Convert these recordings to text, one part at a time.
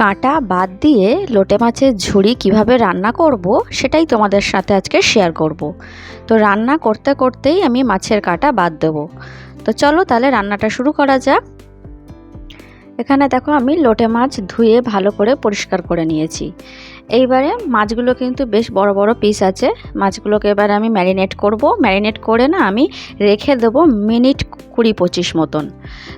কাঁটা বাদ দিয়ে লোটে মাছের ঝুড়ি কীভাবে রান্না করব সেটাই তোমাদের সাথে আজকে শেয়ার করব। তো রান্না করতে করতেই আমি মাছের কাঁটা বাদ দেবো। তো চলো তাহলে রান্নাটা শুরু করা যাক। এখানে দেখো আমি লোটে মাছ ধুয়ে ভালো করে পরিষ্কার করে নিয়েছি। এইবারে মাছগুলো কিন্তু বেশ বড় বড় পিস আছে। মাছগুলোকে এবার আমি ম্যারিনেট করব। ম্যারিনেট করে না আমি রেখে দেবো মিনিট কুড়ি পঁচিশ মতন।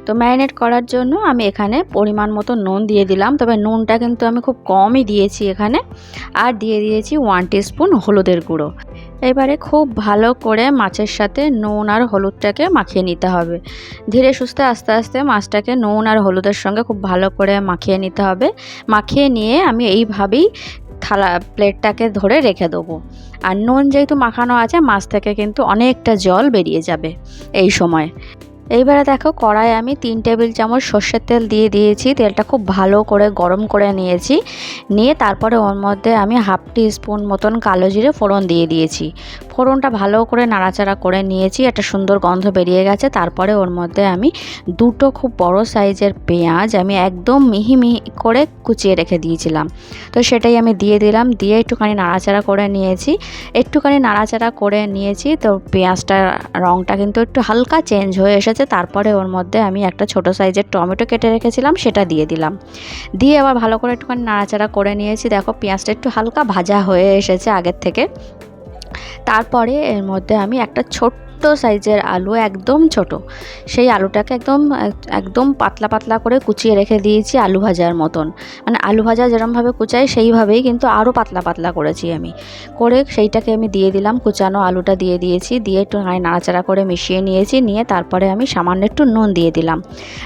তো ম্যারিনেট করার জন্য আমি এখানে পরিমাণ মতো নুন দিয়ে দিলাম। তবে নুনটা কিন্তু আমি খুব কমই দিয়েছি এখানে। আর দিয়ে দিয়েছি ওয়ান স্পুন হলুদের গুঁড়ো। এবারে খুব ভালো করে মাছের সাথে নুন আর হলুদটাকে মাখিয়ে নিতে হবে। ধীরে সুস্থে আস্তে আস্তে মাছটাকে নুন আর হলুদের সঙ্গে খুব ভালো করে মাখিয়ে নিতে হবে। মাখিয়ে নিয়ে আমি এইভাবেই থালা, প্লেটটাকে ধরে রেখে দেবো। আর নুন যেহেতু মাখানো আছে, মাছ থেকে কিন্তু অনেকটা জল বেরিয়ে যাবে এই সময়। এইবারে দেখো কড়ায় আমি তিন টেবিল চামচ সর্ষের তেল দিয়ে দিয়েছি। তেলটা খুব ভালো করে গরম করে নিয়েছি। নিয়ে তারপরে ওর মধ্যে আমি হাফ টি স্পুন মতন কালো জিরে ফোড়ন দিয়ে দিয়েছি। ফোড়নটা ভালো করে নাড়াচাড়া করে নিয়েছি, একটা সুন্দর গন্ধ বেরিয়ে গেছে। তারপরে ওর মধ্যে আমি দুটো খুব বড় সাইজের পেঁয়াজ আমি একদম মিহি মিহি করে কুচিয়ে রেখে দিয়েছিলাম। তো সেটাই আমি দিয়ে দিলাম, দিয়ে একটুখানি নাড়াচাড়া করে নিয়েছি। একটুখানি নাড়াচাড়া করে নিয়েছি, তো পেঁয়াজটার রঙটা কিন্তু একটু হালকা চেঞ্জ হয়ে এসেছে। তারপরে ওর মধ্যে আমি একটা ছোট সাইজের টমেটো কেটে রেখেছিলাম, সেটা দিয়ে দিলাম। দিয়ে আবার ভালো করে একটুখানি নাড়াচাড়া করে নিয়েছি। দেখো পেঁয়াজটা একটু হালকা ভাজা হয়ে এসেছে আগের থেকে। তারপরে এর মধ্যে আমি একটা ছোট্ট সাইজের আলু একদম ছোট। সেই আলুটাকে একদম একদম পাতলা পাতলা করে কুচিয়ে রেখে দিয়েছি আলু ভাজার মতন। মানে আলু ভাজা যেরমভাবে কুচাই সেইভাবেই কিন্তু আরও পাতলা পাতলা করেছি আমি। করে সেইটাকে আমি দিয়ে দিলাম, কুচানো আলুটা দিয়ে দিয়েছি, দিয়ে একটু নাড়াচাড়া করে মিশিয়ে নিয়েছি, নিয়ে তারপরে আমি সামান্য একটু নুন দিয়ে দিলাম।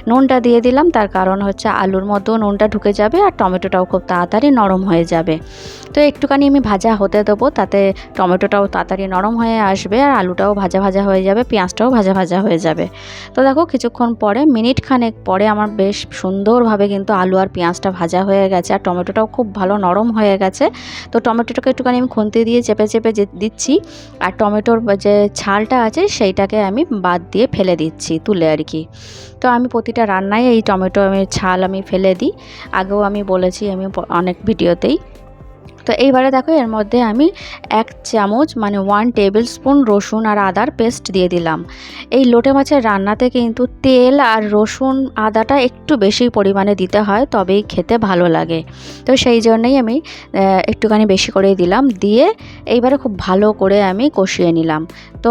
নুনটা দিয়ে দিলাম, তার কারণ হচ্ছে আলুর মতো নুনটা ঢুকে যাবে আর টমেটোটাও খুব তাড়াতাড়ি নরম হয়ে যাবে। তো একটুখানি আমি ভাজা হতে দেবো, তাতে টমেটোটাও তাড়াতাড়ি নরম হয়ে আসবে আর আলুটাও ভাজা ভাজা হয়ে যাবে, পেঁয়াজটাও ভাজা ভাজা হয়ে যাবে। তো দেখো, কিছুক্ষণ পরে, মিনিট খানেক পরে আমার বেশ সুন্দরভাবে কিন্তু আলু আর পেঁয়াজটা ভাজা হয়ে গেছে আর টমেটোটাও খুব ভালো নরম হয়ে গেছে। তো টমেটোটাকে একটুখানি আমি খুন্তি দিয়ে চেপে চেপে যে দিচ্ছি আর টমেটোর যে ছালটা আছে সেইটাকে আমি বাদ দিয়ে ফেলে দিচ্ছি তুলে আর কি। তো আমি প্রতিটা রান্নায় এই টমেটো আমি ছাল আমি ফেলে দিই। আগেও আমি বলেছি আমি অনেক ভিডিওতেই তো এইবারে দেখো, এর মধ্যে আমি এক চামচ মানে ওয়ান টেবিল স্পুন রসুন আর আদার পেস্ট দিয়ে দিলাম। এই লোটে মাছের রান্নাতে কিন্তু তেল আর রসুন আদাটা একটু বেশি পরিমাণে দিতে হয়, তবেই খেতে ভালো লাগে। তো সেই জন্যই আমি একটুখানি বেশি করেই দিলাম। দিয়ে এইবারে খুব ভালো করে আমি কষিয়ে নিলাম। তো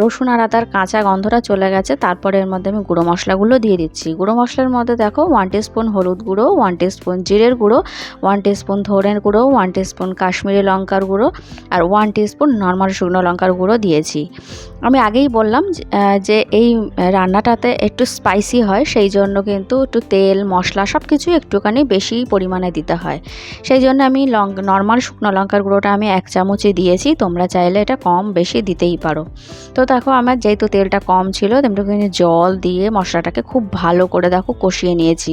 রসুন আর আদার কাঁচা গন্ধটা চলে গেছে, তারপরে এর মধ্যে আমি গুঁড়ো মশলাগুলো দিয়ে দিচ্ছি। গুঁড়ো মশলার মধ্যে দেখো ওয়ান স্পুন হলুদ গুঁড়ো ওয়ান স্পুন জিরের গুঁড়ো ওয়ান স্পুন ধনের গুঁড়ো ওয়ান স্পুন কাশ্মীরি লঙ্কার গুঁড়ো আর ওয়ান স্পুন নর্মাল শুকনো লঙ্কার গুঁড়ো দিয়েছি। আমি আগেই বললাম যে এই রান্নাটাতে একটু স্পাইসি হয়, সেই জন্য কিন্তু একটু তেল, মশলা সব কিছু একটুখানি বেশি পরিমাণে দিতে হয়। সেই জন্য আমি লং নর্মাল শুকনো লঙ্কার গুঁড়োটা আমি এক চামচে দিয়েছি, তোমরা চাইলে এটা কম বেশি দিতেই পারো। তো দেখো, আমার যেহেতু তেলটা কম ছিল তেমনি জল দিয়ে মশলাটাকে খুব ভালো করে দেখো কষিয়ে নিয়েছি।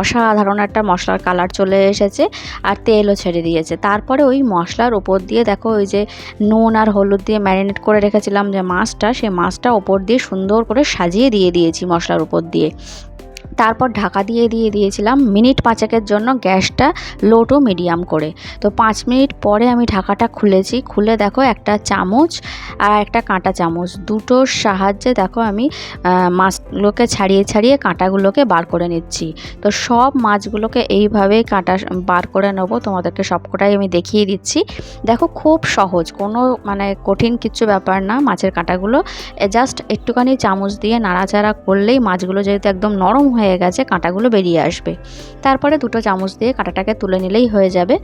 অসাধারণ একটা মশলার কালার চলে এসেছে, আর তেলও ছেড়ে দিয়েছে। তারপরে ওই মশলার ওপর দিয়ে দেখো ওই যে নুন আর হলুদ দিয়ে ম্যারিনেট করে রেখেছিলাম যে মাছটা সেই মাছটা ওপর দিয়ে সুন্দর করে সাজিয়ে দিয়ে দিয়েছি মশলার উপর দিয়ে। তারপর ঢাকা দিয়ে দিয়ে দিয়েছিলাম মিনিট পাঁচেকের জন্য গ্যাসটা লো টু মিডিয়াম করে। তো পাঁচ মিনিট পরে আমি ঢাকাটা খুলেছি। খুলে দেখো একটা চামচ আর একটা কাঁটা চামচ। দুটোর সাহায্যে দেখো আমি মাছগুলোকে ছাড়িয়ে ছাড়িয়ে কাঁটাগুলোকে বার করে নিচ্ছি। তো সব মাছগুলোকে এইভাবেই কাঁটা বার করে নেব। তোমাদেরকে সবকটাই আমি দেখিয়ে দিচ্ছি। দেখো খুব সহজ, কোনো মানে কঠিন কিছু ব্যাপার না মাছের কাঁটাগুলো। জাস্ট একটুখানি চামচ দিয়ে নাড়াচাড়া করলেই মাছগুলো যেহেতু একদম নরম হয়ে হয়ে গেছে, কাঁটাগুলো বেরিয়ে আসবে। তারপরে দুটো চামচ দিয়ে কাঁটাটাকে তুলে নিলেই হয়ে যাবে।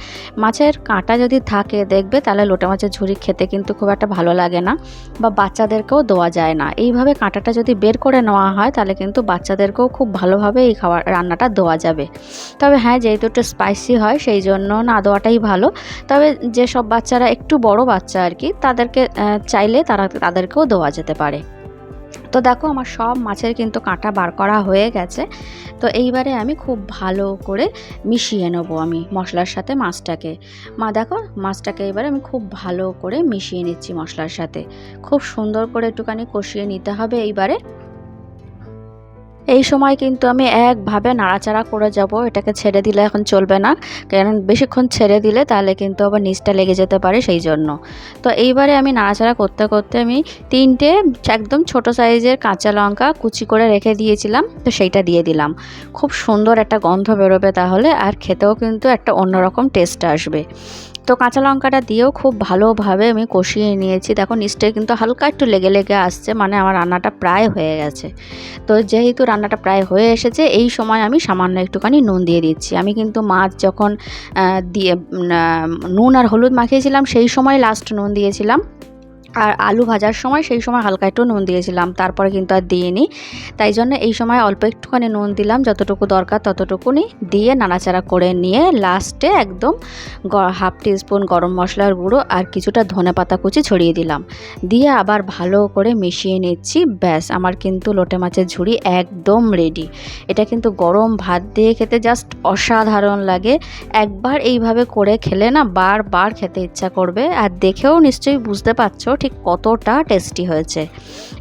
মাছের কাঁটা যদি থাকে দেখবে, তাহলে লোটা মাছের ঝুড়ি খেতে কিন্তু খুব একটা ভালো লাগে না বা বাচ্চাদেরকেও দেওয়া যায় না। এইভাবে কাঁটাটা যদি বের করে নেওয়া হয়, তাহলে কিন্তু বাচ্চাদেরকেও খুব ভালোভাবে এই খাবার রান্নাটা দেওয়া যাবে। তবে হ্যাঁ যেহেতু একটু স্পাইসি হয়, সেই জন্য না দেওয়াটাই ভালো। তবে যেসব বাচ্চারা একটু বড় বাচ্চা আর কি, তাদেরকে চাইলে তারা তাদেরকেও দেওয়া যেতে পারে। তো দেখো আমার সব মাছের কিন্তু কাঁটা বার করা হয়ে গেছে। তো এইবারে আমি খুব ভালো করে মিশিয়ে নেব আমি মশলার সাথে মাছটাকে। মা দেখো, মাছটাকে এবারে আমি খুব ভালো করে মিশিয়ে নিচ্ছি মশলার সাথে। খুব সুন্দর করে একটুখানি কষিয়ে নিতে হবে এইবারে। এই সময় কিন্তু আমি একভাবে নাড়াচাড়া করে যাব, এটাকে ছেড়ে দিলে এখন চলবে না। কারণ বেশিক্ষণ ছেড়ে দিলে তাহলে কিন্তু আবার নিচটা লেগে যেতে পারে সেই জন্য। তো এইবারে আমি নাড়াচাড়া করতে করতে আমি তিনটে একদম ছোট সাইজের কাঁচা লঙ্কা কুচি করে রেখে দিয়েছিলাম, তো সেইটা দিয়ে দিলাম। খুব সুন্দর একটা গন্ধ বেরোবে তাহলে, আর খেতেও কিন্তু একটা অন্যরকম টেস্ট আসবে। তো কাঁচা লঙ্কাটা দিয়েও খুব ভালোভাবে আমি কষিয়ে নিয়েছি। দেখো নিশ্চয়ই কিন্তু হালকা একটু লেগে লেগে আসছে মানে আমার রান্নাটা প্রায় হয়ে গেছে। তো যেহেতু রান্নাটা প্রায় হয়ে এসেছে, এই সময় আমি সামান্য একটুখানি নুন দিয়ে দিচ্ছি। আমি কিন্তু মাছ যখন দিয়ে নুন আর হলুদ মাখিয়েছিলাম, সেই সময় লাস্ট নুন দিয়েছিলাম। আর আলু ভাজার সময় সেই সময় হালকা একটু নুন দিয়েছিলাম। তারপরে কিন্তু আর দিইনি। তাই জন্য এই সময় অল্প একটুখানি নুন দিলাম। যতটুকু দরকার ততটুকুনি দিয়ে নাড়াচাড়া করে নিয়ে লাস্টে একদম হাফ টিস্পুন গরম মশলার গুঁড়ো আর কিছুটা ধনে পাতা কুচি ছড়িয়ে দিলাম। দিয়ে আবার ভালো করে মিশিয়ে নিচ্ছি। ব্যাস, আমার কিন্তু লোটে মাছের ঝুড়ি একদম রেডি এটা কিন্তু গরম ভাত দিয়ে খেতে জাস্ট অসাধারণ লাগে। একবার এইভাবে করে খেলে না বারবার খেতে ইচ্ছা করবে। আর দেখেও নিশ্চয়ই বুঝতে পারছ ঠিক কতটা টেস্টি হয়েছে।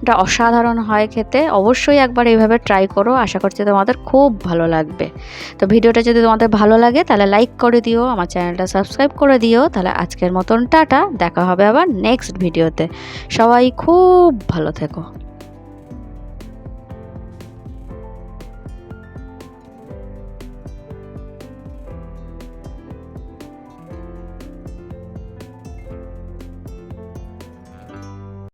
এটা অসাধারণ হয় খেতে, অবশ্যই একবার এইভাবে ট্রাই করো, আশা করছি তোমাদের খুব ভালো লাগবে। তো ভিডিওটা যদি তোমাদের ভালো লাগে, তাহলে লাইক করে দিও, আমার চ্যানেলটা সাবস্ক্রাইব করে দিও, তাহলে আজকের মতন টাটা, দেখা হবে আবার নেক্সট ভিডিওতে সবাই খুব ভালো থেকো।